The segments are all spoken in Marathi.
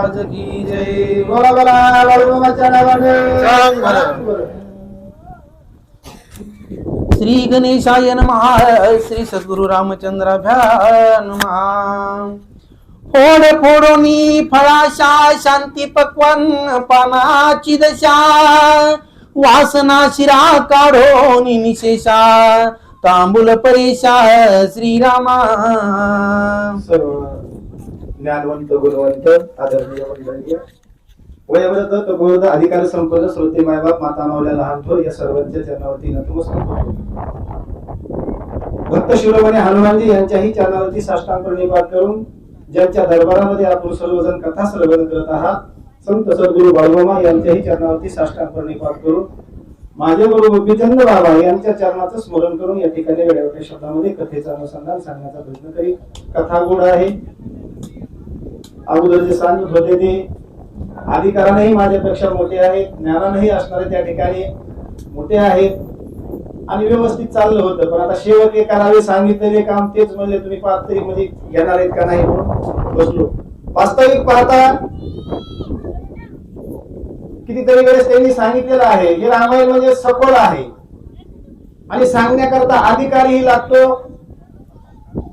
महाराज की जय। बोला. श्री गणेशाय नमः श्री सद्गुरु रामचंद्राभ्या फोड फोडोनी फळाशा शांती पक्वान पानाची दशा। वासना शिरा काढोनी निशेषा तांबूल परेशा श्रीरामा। सर्व ज्ञानवंत गुणवंत आदरणीय मंडळी वयोवृद्ध तपोवृद्ध अधिकार संपन्न श्रोते मायबाप माता मावल्या लहान थोर या सर्वांच्या चरणावरती नतमस्तक होतो. भक्त शिरोमणी हनुमानजी यांच्याही चरणावरती साष्टांग प्रणिपात करून ज्यांच्या दरबारामध्ये आपण सर्वजण कथा श्रवण करत आहात संत सद्गुरु बाळूमामा यांच्याही चरणावरती साष्टांग प्रणिपात करून माझे गुरु गोपीचंद बाबा यांच्या चरणाचं स्मरण करून या ठिकाणी वेळेवटे शब्दामध्ये कथेचा अनुसंधान सांगण्याचा प्रयत्न करी कथा गोड आहे अगोदर जे सांगत होते ते अधिकारानेही माझ्यापेक्षा मोठे आहेत ज्ञानानेही असणारे त्या ठिकाणी मोठे आहेत. आणि व्यवस्थित चाललं होतं पण आता शेवट हे करावे सांगितलेले काम तेच म्हणले तुम्ही पाच तरी म्हणजे घेणार आहेत का नाही म्हणून बसलो. वास्तविक पाहता कितीतरी वेळेस त्यांनी सांगितलेलं आहे हे रामायण म्हणजे सफल आहे. आणि सांगण्याकरता अधिकारही लागतो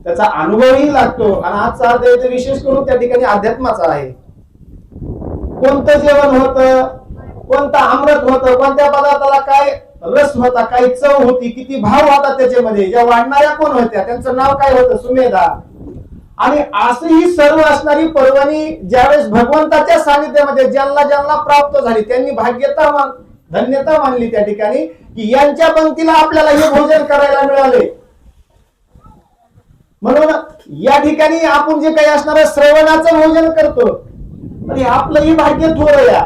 त्याचा अनुभवही लागतो आणि आजचा अध्याय विशेष करून त्या ठिकाणी अध्यात्माचा आहे. कोणतं जेवण होतं? कोणतं अमृत होतं? कोणत्या पदार्थाला काय रस होता? काय चव होती? किती भाव होता त्याच्यामध्ये? ज्या वाढणाऱ्या कोण होत्या? त्यांचं नाव काय होतं? सुमेधा. आणि असं ही सर्व असणारी पर्वणी ज्यावेळेस भगवंताच्या सानिध्यामध्ये ज्यांना ज्यांना प्राप्त झाली त्यांनी भाग्यता मान धन्यता मानली त्या ठिकाणी की यांच्या पंक्तीला आपल्याला हे भोजन करायला मिळाले. म्हणून या ठिकाणी आपण जे काही असणार श्रवणाचं भोजन करतो म्हणजे आपलंही भाग्य थोर या.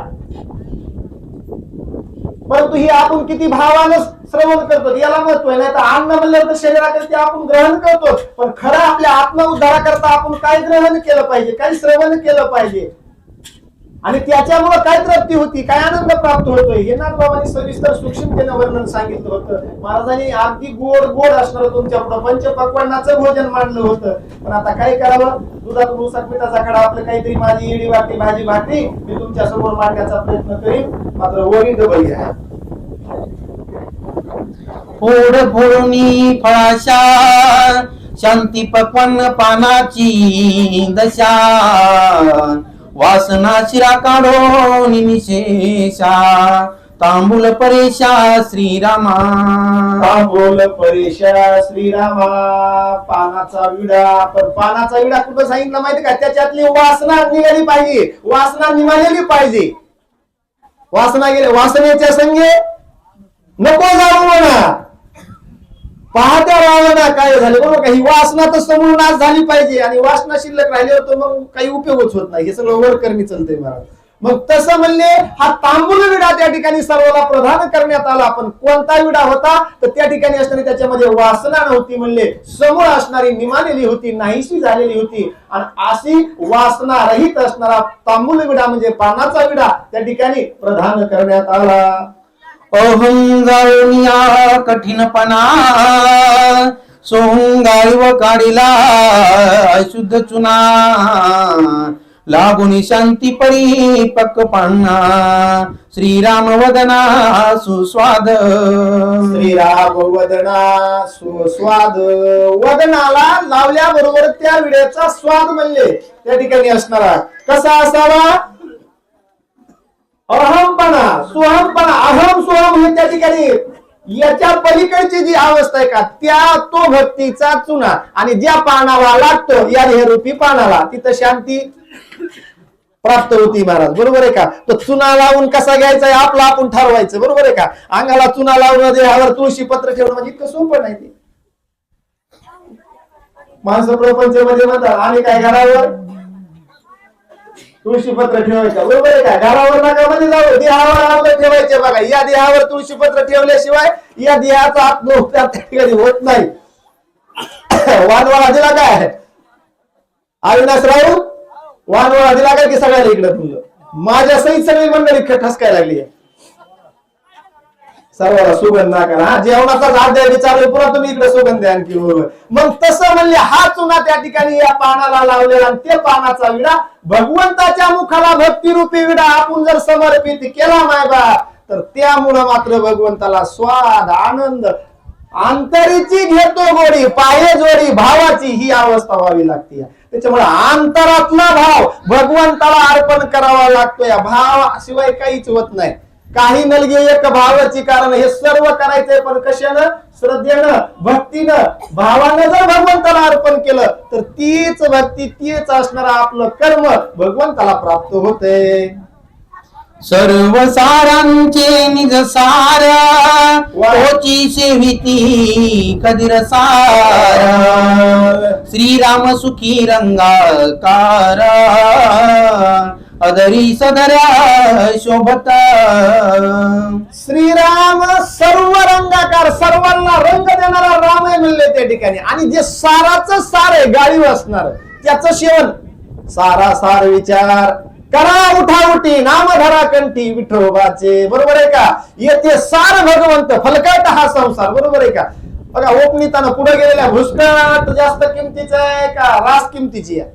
परंतु ही आपण किती भावानं श्रवण करतो याला महत्त्व आहे. नाही तर अन्न म्हणलं तर शरीराकडे आपण ग्रहण करतो पण खरं आपल्या आत्मउद्धाराकरता आपण काय ग्रहण केलं पाहिजे काय श्रवण केलं पाहिजे? आणि त्याच्यामुळे काय तृप्ती होती? काय आनंद प्राप्त होतोय? हे नाथबाबांनी सविस्तर सूक्ष्मतेनं वर्णन सांगितलं होतं. महाराजांनी अगदी गोड गोड असणार तुमच्या प्रपंच पंचपक्वांनाचं भोजन मांडलं होतं. पण आता काय करावं? दुधात ऊसात पिठाचा खडा आपलं काहीतरी माझी येडी वाटी भाजी भाकरी मी तुमच्यासमोर मांडण्याचा प्रयत्न करीन. मात्र वरी डबल घ्या. फोड फोडणी फळाशा शांती पकवान पानाची दशा वासना शिरा काढो निशेषा. तांबूल परेशा श्रीरामा. तांबूल परेशा श्रीरामा. पानाचा विडा. पण पानाचा विडा कुठं सांगितलं माहिती का? त्याच्यातली वासना निघाली पाहिजे. वासना निघालेली पाहिजे. वासना गेले. वासनेच्या संगे नको जाऊ म्हणा. पाहत्या रावणा काय झाले? बरोबर का ही वासना तर समोर आज झाली पाहिजे आणि वासना शिल्लक राहिल्यावर तर मग काही उपयोगच होत नाही. हे सगळं वर करणी चालतंय महाराज. मग तसं म्हणले हा तांबूल विडा त्या ठिकाणी सर्वाला प्रदान करण्यात आला. पण कोणता विडा होता तर त्या ठिकाणी असणारी त्याच्यामध्ये वासना नव्हती म्हणले. समोर असणारी निमालेली होती नाहीशी झालेली होती. आणि अशी वासना रहित असणारा तांबूल विडा म्हणजे पानाचा विडा त्या ठिकाणी प्रधान करण्यात आला. अहं जाऊन या कठीणपणा सोंगाई गायव काढिला शुद्ध चुना लागुनी शांती परी पक्क पान्ना श्रीराम वदना सुस्वाद. श्रीराम वदना सुस्वाद. वदनाला लावल्या बरोबर त्या विड्याचा स्वाद म्हणजे त्या ठिकाणी असणारा कसा असावा? अहमपणा स्वहमपणा अहम स्वहम हे त्या ठिकाणी याच्या पलीकडची जी अवस्था आहे का त्या तो भक्तीचा चुना. आणि ज्या पानाला लागतो या रूपी पानाला तिथं शांती प्राप्त होती महाराज. बरोबर आहे का? तो चुना लावून कसा घ्यायचा आहे? आपला आपण ठरवायचं. बरोबर आहे का? अंगाला चुना लावून देहावर तुळशी पत्र ठेवणं म्हणजे इतकं सोपं नाही ते. माणसं प्रपंच मध्ये म्हणतात आणि काय घरावर तुळशीपत्र ठेवायचं. बरोबर आहे का? घरावर नका मध्ये जाऊ. देहावर आपलं ठेवायचे बघा. या देहावर तुळशीपत्र ठेवल्याशिवाय या देहाचा आत्मोप त्या ठिकाणी होत नाही. वानवाळा दिला काय? अविनाश राऊ वानवाळा दिला काय की सगळ्याला इकडे तुझं माझ्या सहित सगळी मंडळी ठसकाय लागली सर्वाला सुगंध करा. हा जेवणाचा अध्याय विचारले पुन्हा तुम्ही इकडे सुगंध आणखी बरोबर मग तसं म्हणले हा चुना त्या ठिकाणी या पानाला लावलेला आणि ते पानाचा विडा भगवंताच्या मुखाला भक्तिरूपी विडा आपण जर समर्पित केला मायबा तर त्यामुळं मात्र भगवंताला स्वाद आनंद अंतरीची घेतो गोडी पाये जोडी भावाची ही अवस्था व्हावी लागते. त्याच्यामुळे अंतरातला भाव भगवंताला अर्पण करावा लागतो. या भावाशिवाय काहीच होत नाही. काही नलगे एक भावाची कारण हे सर्व करायचंय पण कशानं? श्रद्धेनं भक्तीनं भावानं जर भगवंताला अर्पण केलं तर तीच भक्ती तीच असणार आपलं कर्म भगवंताला प्राप्त होते. सर्व सारांचे निज सार. तोची सेविती कधीर सार. श्रीराम सुखी रंगाकार. अदरी सदऱ्या शोभता. श्रीराम सर्व रंगाकार सर्वांना रंग देणारा राम आहे म्हणले त्या ठिकाणी. आणि जे साराचं सार आहे गाळीव असणार त्याचं सेवन सारा सार विचार. करा उठा उठी नाम धरा कंठी विठोबाचे बरोबर आहे का? येते सार भगवंत फलकट हा संसार. बरोबर आहे का? बघा ओपनितानं पुढे गेलेल्या भुसकाट जास्त किमतीचा आहे का? रास किमतीची आहे?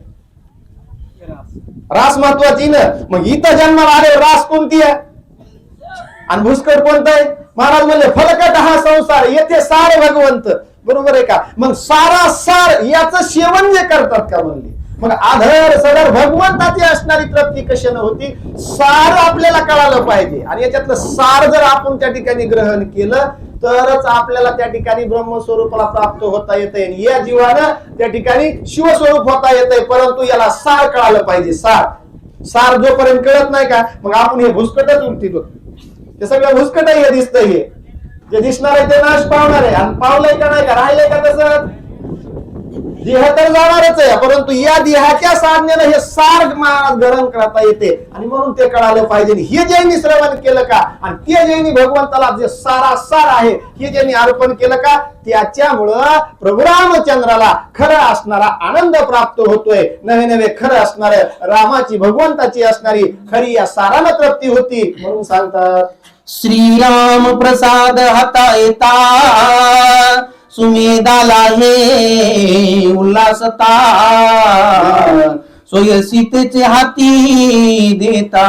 रास महत्वाची ना. मग इथं जन्माला आले रास कोणती आहे? आणि भुसकट कोणतं आहे महाराज म्हणले फलकट हा संसार येथे सार भगवंत. बरोबर आहे का? मग सारा सार याचं सेवन जे करतात का म्हणले? मग आधर सदर भगवंताची असणारी तृप्ती न होती? सार आपल्याला कळालं पाहिजे. आणि याच्यातलं सार जर आपण त्या ठिकाणी ग्रहण केलं तरच आपल्याला त्या ठिकाणी ब्रह्मस्वरूपाला प्राप्त होता येते या जीवानं त्या ठिकाणी शिवस्वरूप होता येते परंतु याला सार कळालं पाहिजे सार. सार जोपर्यंत कळत नाही का मग आपण हे भुसकटच उलटीत ते सगळं भुसकट हे दिसतंय हे. जे दिसणार आहे ते नाश पावणार आहे. आणि पावलंय का नाही का राहिलंय का तसं? देह तर जाणारच आहे परंतु या देहाच्या साधनेनं हे सार महाराज ग्रहण करता येते. आणि म्हणून ते कळालं पाहिजे. हे ज्यांनी श्रवण केलं का आणि ते ज्यांनी भगवंताला जे सारा सार आहे हे ज्यांनी अर्पण केलं का त्याच्यामुळं प्रभू रामचंद्राला खरं असणारा आनंद प्राप्त होतोय. नवे नवे खरं असणार रामाची भगवंताची असणारी खरी या साराला तृप्ती होती. म्हणून सांगतात श्रीराम प्रसाद हाता येता सुमेधाला हे उल्हासता. सोय सीतेचे हाती देता.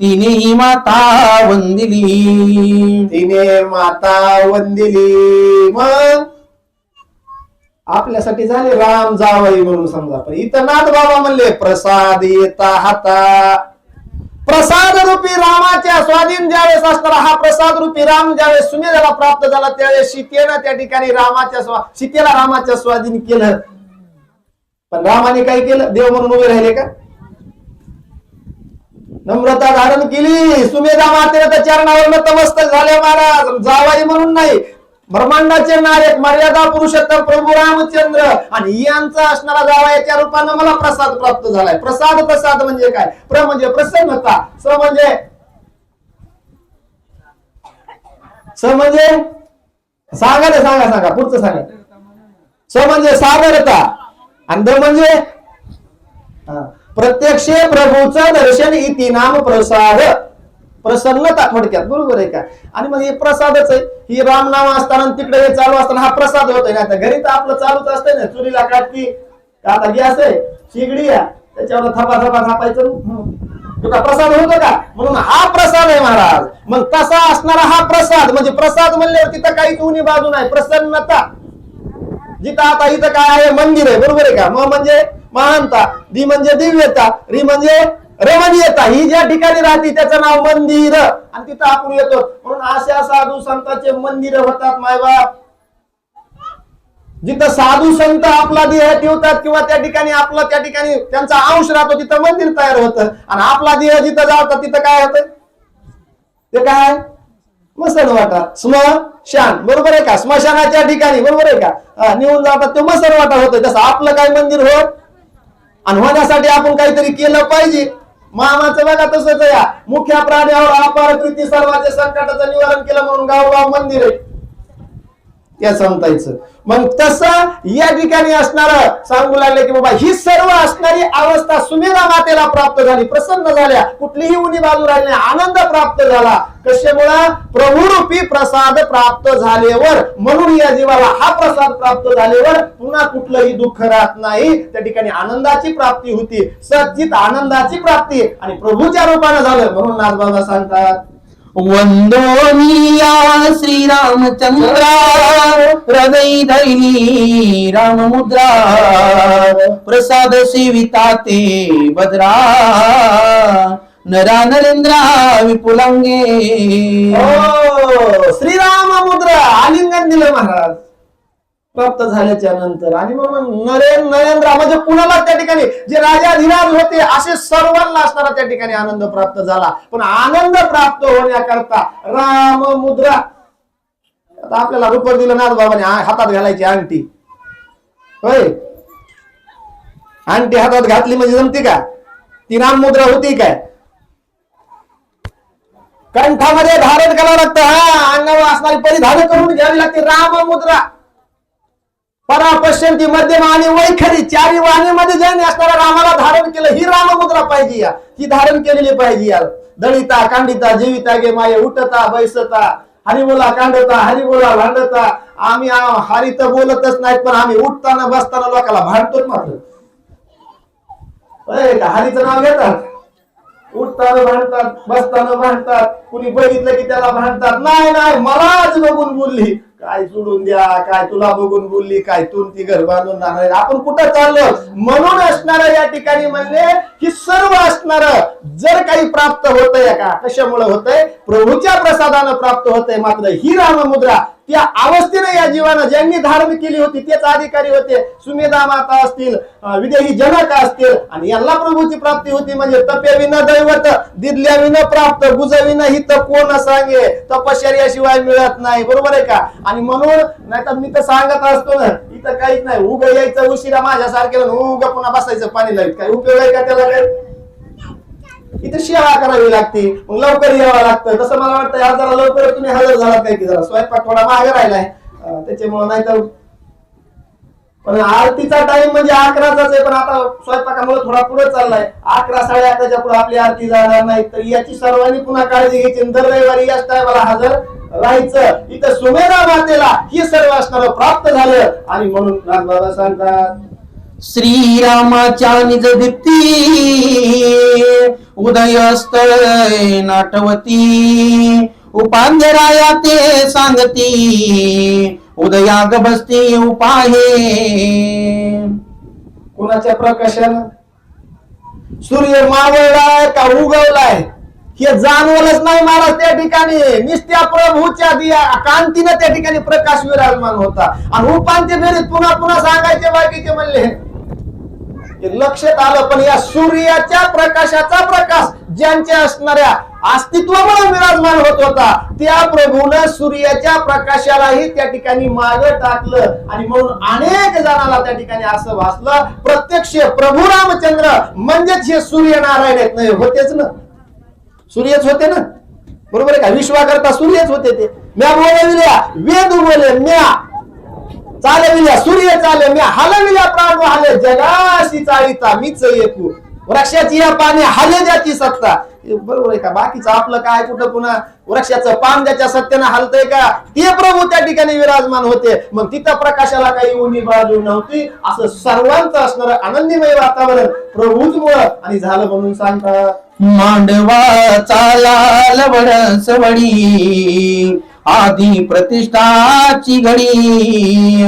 तिनेही माता वंदिली. तिने माता वंदिली. मग आपल्यासाठी झाले राम जावई म्हणून समजा. पण इथं नाथ बाबा म्हणले प्रसाद येता हाता. प्रसाद रूपी रामाच्या स्वाधीन ज्यावेळेस असताना हा प्रसाद रूपी राम ज्यावेळेस सुमेधाला प्राप्त झाला त्यावेळेस सीतेनं त्या ठिकाणी रामाच्या स्वा सीतेला रामाच्या स्वाधीन केलं. पण रामाने काय केलं? देव म्हणून उभे राहिले का? नम्रता धारण केली. सुमेधा मातेने त्या चरणावर नतमस्तक झाले महाराज. जावाई म्हणून नाही ब्रह्मांडाचे नायक मर्यादा पुरुषोत्तम प्रभू रामचंद्र आणि यांचा असणारा जावयाच्या रूपानं मला प्रसाद प्राप्त झालाय. प्रसाद प्रसाद म्हणजे काय? प्र म्हणजे प्रसन्नता स म्हणजे स म्हणजे सांगा ना सांगा सांगा पुढचं सांगा. स म्हणजे सागरता आणि द म्हणजे प्रत्यक्ष प्रभूचं दर्शन इति नाम प्रसाद. प्रसन्नता थोडक्यात बरोबर आहे का? आणि मग हे प्रसादच आहे. ही रामनाम असताना तिकडे हे चालू असताना हा प्रसाद होतोय. ना आता घरी तर आपलं चालूच असतंय ना. चुलीला काटती. आता गॅस आहे? शिगडी आहे त्याच्यावर थपा थपा थापायचं तुका का प्रसाद होतो का? म्हणून हा प्रसाद आहे महाराज. मग तसा असणारा हा प्रसाद म्हणजे प्रसाद म्हणल्यावर तिथं काही दोन्ही बाजू नाही. प्रसन्नता. जिथं आता इथं काय आहे? मंदिर आहे. बरोबर आहे का? मग म्हणजे महानता. दी म्हणजे दिव्यता. री म्हणजे रमणीयता ही ज्या ठिकाणी राहते त्याचं नाव मंदिर. आणि तिथं आपण येतो. म्हणून अशा साधू संतांचे मंदिर होतात मायबाप जिथं साधू संत आपला देह ठेवतात किंवा त्या ठिकाणी आपला त्या ठिकाणी त्यांचा अंश राहतो तिथं मंदिर तयार होतं. आणि आपला देह जिथं जातात तिथं काय होतं? ते काय? मसन वाटा. स्मशान. बरोबर आहे का? स्मशानाच्या ठिकाणी बरोबर आहे का? निघून जातात ते मसन वाटा होतं. जसं आपलं काय मंदिर होत? आणि होण्यासाठी आपण काहीतरी केलं पाहिजे. मामाचं बघा तसंच या मुख्या प्राण्यावर अपार कृती सर्वांचे संकटाचं निवारण केलं म्हणून गावगाव मंदिर आहे. या संतायचं मग तसं या ठिकाणी असणार सांगू लागले की बाबा ही सर्व असणारी अवस्था सुमेधा मातेला प्राप्त झाली प्रसन्न झाल्या. कुठलीही उनी बाजू राहिली नाही आनंद प्राप्त झाला. कशामुळे? प्रभुरूपी प्रसाद प्राप्त झाल्यावर म्हणून या जीवाला हा प्रसाद प्राप्त झाल्यावर पुन्हा कुठलंही दुःख राहत नाही. त्या ठिकाणी आनंदाची प्राप्ती होती सच्चित आनंदाची प्राप्ती. आणि प्रभूच्या रूपानं झालं म्हणून नाथबाबा सांगतात वंदोनिया श्रीरामचंद्रा हृदय धैली राममुद्रा प्रसाद सेविता ते भद्रा नरा नरेंद्रा विपुलांगे। श्रीराम मुद्रा आलिंगन दिलं महाराज. प्राप्त झाल्याच्यानंतर. आणि मग नरेंद्र नरेंद्र म्हणजे कुणाला त्या ठिकाणी? जे राजाधिराज होते असे सर्वांना असणारा त्या ठिकाणी आनंद प्राप्त झाला. पण आनंद प्राप्त होण्याकरता राम मुद्रा. आता आपल्याला रुपर दिलं ना बाबाने हातात घालायची अंगठी. होय? अंगठी हातात घातली म्हणजे जमती का? ती राम मुद्रा होती काय? कंठामध्ये धारण करावं लागतं. हा अंगावर असणारी परिधान करून घ्यावी लागते. राम मुद्रा. परा पश्चिंती मध्यम आणि वैखरी चारी वाणीमध्ये जैन असणाऱ्या रामाला धारण केलं. ही राममुद्रा पाहिजे या. ही धारण केलेली पाहिजे या. दळिता कांडिता जीविता गे माये उठता बैसता हरिबोला कांडता हरिबोला भांडता. आम्ही आ- हरी तर बोलतच नाहीत पण आम्ही उठताना बसताना लोकांना भांडतोच मात्र होय का हरीचं नाव घेतात. उठताना भांडतात बसताना भांडतात. कुणी बघितलं की त्याला भांडतात. नाही नाही मलाच बघून बोलली. काय सोडून द्या काय तुला बघून बोलली काय तू ती घर बांधून जाणार आपण कुठं चाललो? म्हणून असणार या ठिकाणी म्हणले की सर्व असणार जर काही प्राप्त होतंय का? कशामुळे होतंय? प्रभूच्या प्रसादानं प्राप्त होतंय मात्र ही राममुद्रा त्या अवस्थेने या जीवानं ज्यांनी धारण केली होती तेच अधिकारी होते. सुमेधा माता असतील विदेही जनक असतील आणि यांना प्रभूची प्राप्ती होती म्हणजे तपे विन दैवत दिदल्या विन प्राप्त गुजविन हित तर कोण सांगे? तपश्चर्याशिवाय मिळत नाही बरोबर आहे का? आणि म्हणून नाही तर मी तर सांगत असतो ना इथं काहीच नाही. उग यायचं उशिरा माझ्यासारखे उग पुन्हा बसायचं पाणी लाईत काय उपयोग आहे का त्याला काय इथे सेवा करावी लागते. मग लवकर यावं लागतं. तसं मला वाटतं आज जरा लवकर तुम्ही हजर झालात काय की जरा. स्वयंपाक थोडा मागे राहिलाय. त्याच्यामुळे नाही तर पण आरतीचा टाइम म्हणजे अकराचाच आहे पण आता स्वयंपाकामुळे थोडा पुढे चाललाय. अकरा साडे अकराच्या पुढे आपली आरती जाणार नाही. तर याची सर्वांनी पुन्हा काळजी घ्यायची दर रविवारी याच टायमाला हजर राहायचं. इथं सुमेधा मातेला हे सर्व असणार प्राप्त झालं. आणि म्हणून बाबा सांगतात श्रीरामाच्या निज दीप्ती उदय नाटवती. उपांधराया ते सांगती उदयाग बसती उपाहे. कुणाच्या प्रकाशानं? सूर्य मावळलाय का उगवलाय? हे जाणवलंच नाही महाराज त्या ठिकाणी. निस्त्या प्रभूच्या दिया कांतीनं त्या ठिकाणी प्रकाश विराजमान होता. आणि उपांत्य फेरीत पुन्हा पुन्हा सांगायचे बाकीचे म्हणले लक्षात आलं पण या सूर्याच्या प्रकाशाचा प्रकाश ज्यांच्या असणाऱ्या अस्तित्वामुळे विराजमान होत होता त्या प्रभून सूर्याच्या प्रकाशालाही त्या ठिकाणी माग टाकलं. आणि म्हणून अनेक जणांना त्या ठिकाणी असं भासलं प्रत्यक्ष प्रभू रामचंद्र म्हणजेच हे सूर्यनारायण आहेत. नाही होतेच ना. सूर्यच होते ना. बरोबर आहे का? विश्वाकरता सूर्यच होते ते. म्या बोलविल्या वेद बोले म्या. चालविल्या सूर्य चाले मी हलविल्या प्राण वाहले जगाशी चाळीचा मीच एकू वृक्षाची या पाने हाले ज्याची सत्ता. बरोबर आहे का? बाकीचं आपलं काय? कुठं पुन्हा वृक्षाचं पान ज्याच्या सत्तेनं हलतंय का? ते प्रभू त्या ठिकाणी विराजमान होते. मग तिथं प्रकाशाला काही उन्ही बाजू नव्हती. असं सर्वांचं असणार आनंदीमय वातावरण प्रभूच मुळ आणि झालं म्हणून सांगता मांडवा लाल वडी आधी प्रतिष्ठाची घडी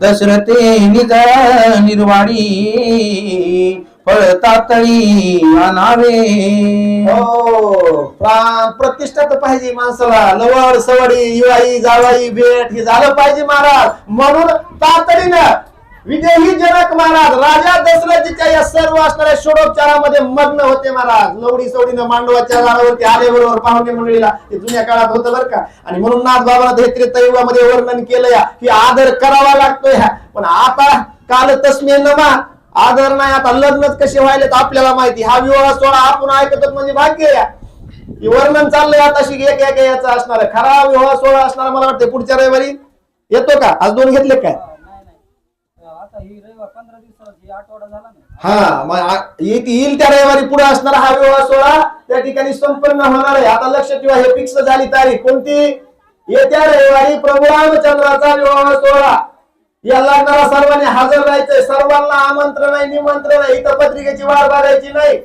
दशरथे निज निर्वाणी फळतातळी आणावे. हो प्राण प्रतिष्ठा तर पाहिजे माणसाला. लवड सवडी युवाई जावाई भेट हे झालं पाहिजे महाराज. म्हणून तातडीनं विजयी जनक महाराज राजा दशरथीच्या या सर्व असणाऱ्या षोडोपचारामध्ये मग्न होते महाराज. लवडी सवडीनं मांडवाच्या झाडावरती आले बरोबर पाहुणे मंडळीला. ते जुन्या काळात होतं बरं का? आणि म्हणून नाथ बाबांना हे त्रेतायुगामध्ये वर्णन केलं या. की आदर करावा लागतोय ह्या पण आता काल तस्मे नमा आदर नाही. आता लग्नच कसे व्हायलेत आपल्याला माहिती. हा विवाह सोहळा आपण ऐकतो म्हणजे भाग्य या. वर्णन चाललंय आता शिक एक एक याचा असणार. खरा विवाह सोहळा असणार मला वाटतं पुढच्या रविवारी. येतो का? आज दोन घेतले काय? हा मग येईल त्या रविवारी पुढे असणार हा विवाह सोहळा त्या ठिकाणी संपन्न होणार आहे. आता लक्ष ठेवा हे फिक्स झाली तारीख कोणती? येत्या रविवारी प्रभू रामचंद्राचा विवाह सोहळा. या लग्नाला सर्वांनी हजर राहायचंय. सर्वांना आमंत्रण आहे निमंत्रण आहे. इथं पत्रिकेची वाढ बघायची नाही.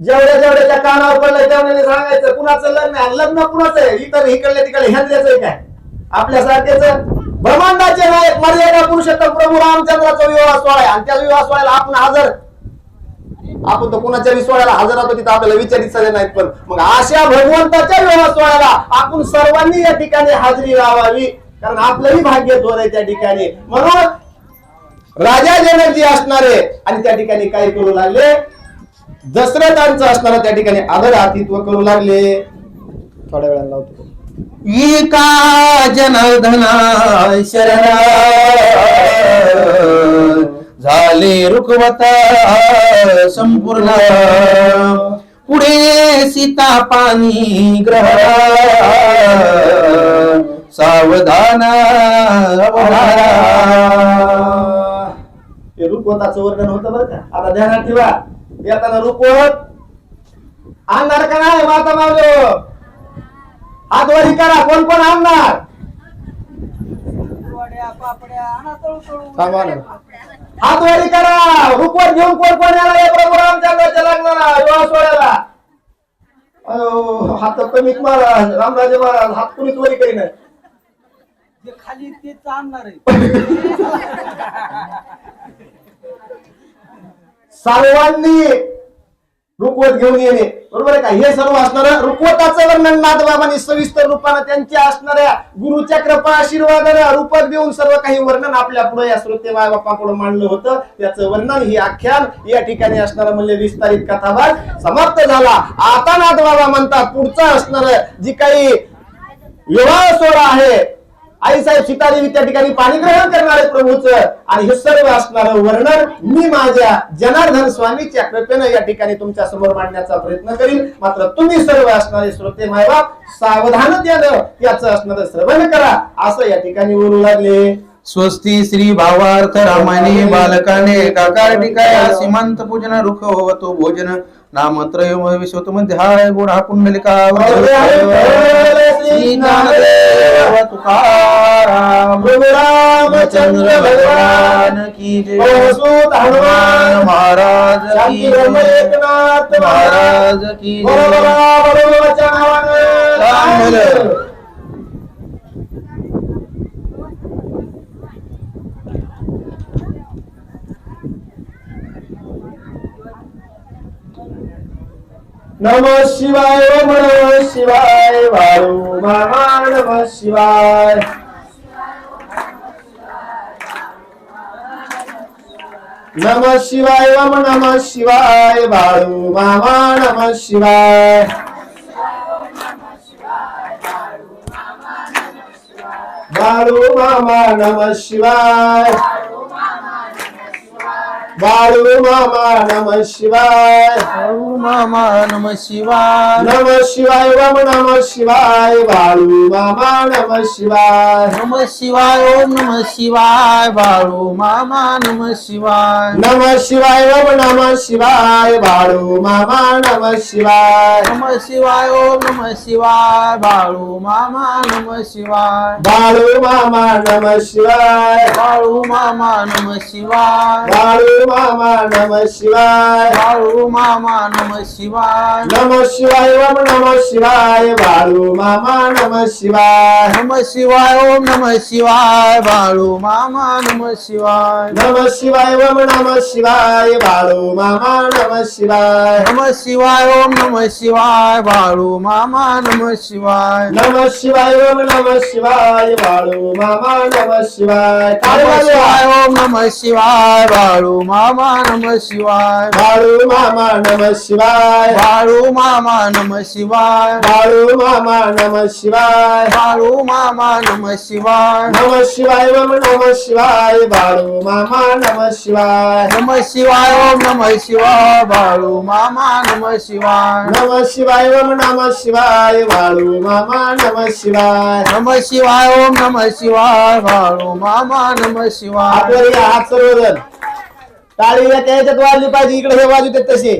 जेवढ्या जेवढ्याच्या कानावर पडलंय तेवढ्याने सांगायचं कुणाचं लग्न आहे? लग्न कुणाचं आहे? इतर इकडल्या तिकडे ह्यांच्याच आहे काय? आपल्यासारखेच ब्रह्मांडाचे नायक मर्यादा पुरुषोत्तम प्रभू रामचंद्राचा विवाह सोहळा आहे. आणि त्या विवाह सोहळ्याला आपण हजर. आपण तर कुणाच्या विसोळ्याला हजर राहतो तिथं आपल्याला विचारित झाले नाहीत पण मग अशा भगवंताच्या विवाह सोहळ्याला आपण सर्वांनी या ठिकाणी हजेरी लावावी. कारण आपलंही भाग्य थोर आहे त्या ठिकाणी. म्हणून राजा जनक असणारे आणि त्या ठिकाणी काय करू लागले? दशरथांचं असणार त्या ठिकाणी आदर आतित्व करू लागले. थोड्या वेळाला लावतो. एका जनधना शरणा झाले रुखवता संपूर्ण. पुढे सीता पाणी ग्रह सावधान अवधाना. हे रुपवताचं वर्णन होतं बरं का? आता ध्यानात ठेवा. येताना रुपवत आणणार का नाही? माता मावलो हातवारी करा कोण कोण आणणार. हातवारी करा रुपवत घेऊन कोण कोण येणार आहे? प्रभू रामचंद्राच्या लग्नाला विवाह सोहळ्याला. हात कमीत महाराज रामराजे महाराज हात कुणीच वरी करीन जे खाली तेच आणणार आहे सर्वांनी रुकवत घेऊन येणे बरोबर आहे का? हे सर्व असणार रुकवताचं वर्णन नाथबाबांनी सविस्तर रूपानं त्यांच्या असणाऱ्या गुरुच्या कृपा आशीर्वादाला रूपात देऊन सर्व काही वर्णन आपल्या पुढे या श्रोते माय बाप्पाकडून मांडलं होतं. त्याचं वर्णन ही आख्यान या ठिकाणी असणारं म्हणजे विस्तारित कथाभाग समाप्त झाला. आता नाथबाबा म्हणतात पुढचा असणार जी काही विवाह सोहळा आहे आई साहेब सीतादेवी त्या ठिकाणी पाणी ग्रहण करणार प्रभूच आणि हे सर्व असणारं वर्णन मी माझ्या जनार्दन स्वामीच्या कृपेनं या ठिकाणी तुमच्यासमोर मांडण्याचा प्रयत्न करील मात्र तुम्ही सर्व असणारे श्रोते मायबाप सावधानतेनं याचं असणारं श्रवण करा. असं या ठिकाणी बोलू लागले. स्वस्ती श्री भावार्थ रामाने बालकाने काकार टिकाया सीमांत पूजन रुख होवतो भोजन. नाम त्रय विश्वत मध्ये हाय गोड हा पुंडलिका श्री तुकाराम प्रभू रामचंद्र भगवान की जय सुत हनुमान महाराज की एकनाथ महाराज की जय बरोबरा नम शिवाय ओम नम शिवाय वाळू मामा नम शिवाय नम शिवाय ओम नम शिवाय बाळू मामा नम शिवाय। बाळू मामा नम शिवाय। बाळू मामा नम शिवाय. हळू मामा नम शिवाय. नम शिवाय ओम नम शिवाय बाळू मामा नम शिवाय. नम शिवाय ओम नम शिवाय बाळू मामा नम शिवाय. नम शिवाय ओम नम शिवाय बाळू मामा नम शिवाय. नम शिवाय ओम नम शिवाय बाळू मामा नम शिवाय. बाळू मामा नम शिवाय. बाळू मामा नम शिवाय. बाळू मामा नम शिवाय बाळू मामा नम शिवाय नम शिवाय ओम नम शिवाय बाळू मामा नम शिवाय नम शिवाय ओम नम शिवाय बाळू मामा नम शिवाय नम शिवाय ओम नम शिवाय बाळू मामा नम शिवाय नम शिवाय ओम नम शिवाय बाळू मामा नम शिवाय नम शिवाय ओम नम शिवाय बाळू मामा नम शिवाय नम शिवाय ओम नम शिवाय बाळू मामा मामा नम शिवाय बाळू मामा नम शिवाय बाळू मामा नम शिवाय बाळू मामा नम शिवाय बाळू मामा नम शिवाय नम शिवाय ओम नम शिवाय बाळू मामा नम शिवाय नम शिवाय ओम नम शिवाय बाळू मामा नम शिवाय नम शिवाय ओम नम शिवाय बाळू मामा नम शिवाय नम शिवाय ओम नम शिवाय बाळू मामा नम शिवाय या सर्वजण. टाळी या त्याच्यात वाजली पाहिजे इकडे हे वाजू देत तसे.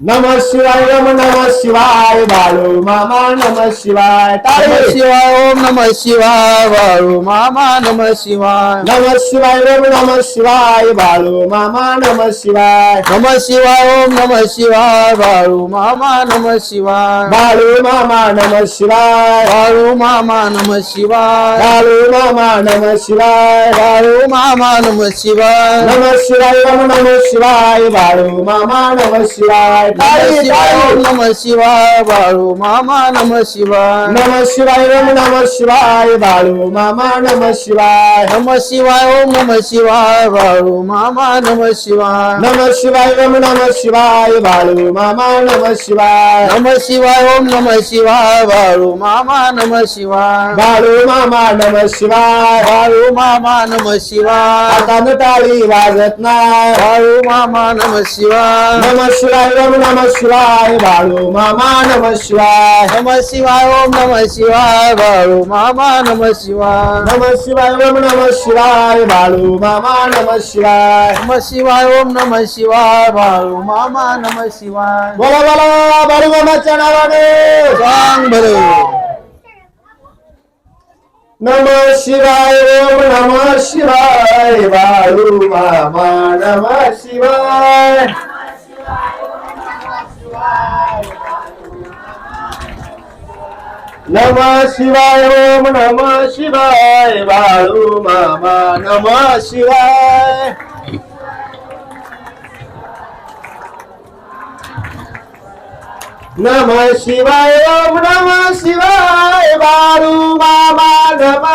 नम शिवाय ओम नम शिवाय बाळू मामा नम शिवाय नम शिवाय ओम नम शिवाय बाळू मामा नम शिवाय नम शिवाय ओम नम शिवाय बाळू मामा नम शिवाय नम शिवाय ओम नम शिवाय बाळू मामा नम शिवाय बाळू मामा नम शिवाय बाळू मामा नम शिवाय बाळू मामा नम शिवाय बाळू मामा नम शिवाय नम शिवाय ओम नम शिवाय बाळू मामा नम शिवाय नम शिवाय बाळू मामा नम शिवाय. नम शिवाय ओम नम शिवाय बाळू मामा नम शिवाय. नम शिवाय ओम नम शिवाय बाळू मामा नम शिवाय. नम शिवाय ओम नम शिवाय बाळू मामा नम शिवाय. नम शिवाय ओम नम शिवाय बाळू मामा नम शिवाय. बाळू मामा नम शिवाय. बाळू मामा नम शिवाय. हातानं टाळी वाजत नाही. बाळू मामा नम शिवाय. नम शिवाय ओम नम शिवाय बाळू मामा नम शिवाय. नम शिवाय ओम नम शिवाय बाळू मामा नम शिवाय. नम शिवाय ओम नम शिवाय बाळू मामा नम शिवाय. नम शिवाय ओम नम शिवाय बाळू मामा नम शिवाय. बोला बोला बाळू मामाच्या नावाने सांग बरं नम शिवाय ओम नम शिवाय बाळू मामा नम शिवाय नम शिवाय ओम नम शिवाय बाळू मामा नम शिवाय नम शिवाय ओम नम शिवाय बाळू मामा नम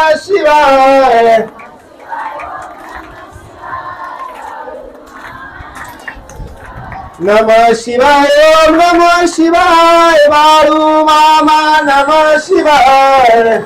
नम शिवाय ओम नम शिवाय बाळू मामा नम शिवाय.